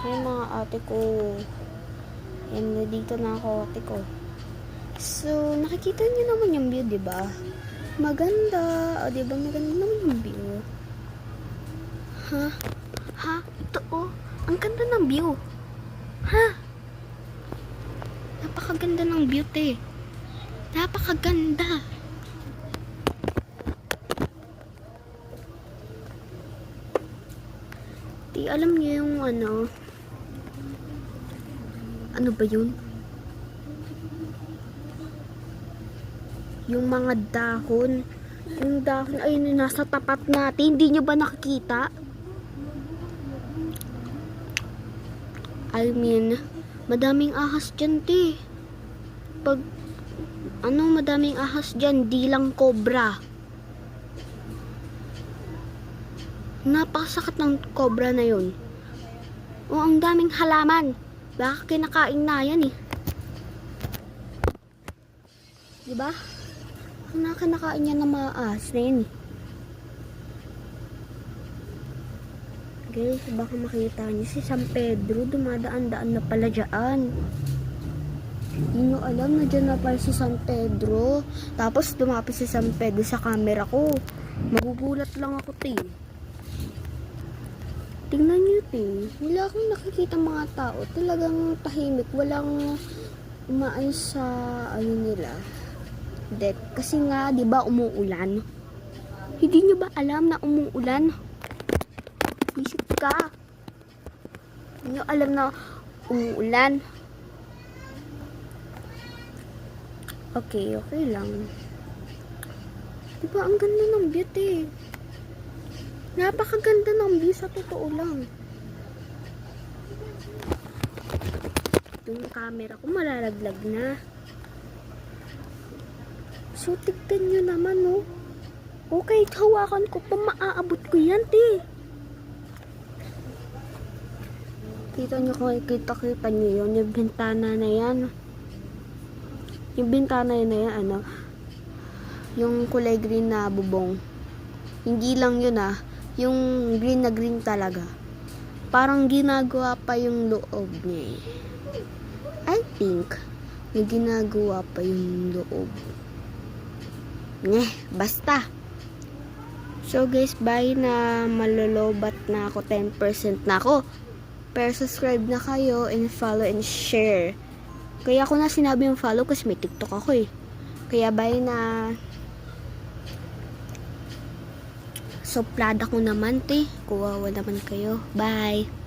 Ayun mga ate ko. Yan, dito na ako ate ko. So, nakikita niyo naman yung view, di ba? Maganda. O, di ba maganda naman yung view? Ha? Ha? Ito, oh. Ang ganda ng view. Ha? Napakaganda ng view, te. Napakaganda. Di alam niyo yung ano. Ano ba yun? Yung mga dahon. Yung dahon ay nasa tapat natin. Hindi niyo ba nakikita? I mean, madaming ahas dyan, te. Pag, ano, madaming ahas dyan, di lang cobra. Napakasakit ng cobra na yun. O, ang daming halaman. Baka kinakain na yan eh. Diba? Ang nakinakain niya ng mga ahas na yan eh. Guys, baka makita niyo si San Pedro, dumadaan-daan na pala dyan. Hindi alam na dyan na pala si San Pedro. Tapos dumapit si San Pedro sa camera ko. Magugulat lang ako, te. Tingnan nyo, te. Wala akong nakikita mga tao. Talagang tahimik. Walang umaayos sa, ano nila, deck. Kasi nga, di ba, umuulan? Hindi nyo ba alam na umuulan? Isip ka. Hindi nyo alam na umuulan. Okay, okay lang. Di ba, ang ganda ng te. Napakaganda ng view sa totoo lang. Yung camera ko malalaglag na. So, tignan nyo naman, no? Okay, hawakan ko pa, maaabot ko yan, te. Kita nyo kung kita-kita nyo yun, yung bintana na yan. Yung bintana na yan, ano, yung kulay green na bubong. Hindi lang yun ah, yung green na green talaga. Parang ginagawa pa yung loob niya eh. I think, may ginagawa pa yung loob. Nyeh, basta. So guys, bye na malolobat na ako, 10% na ako. Pero subscribe na kayo and follow and share. Kaya ako na sinabi yung follow kasi may TikTok ako eh. Kaya bye na. Soplada ko naman te. Kuwawa naman kayo. Bye.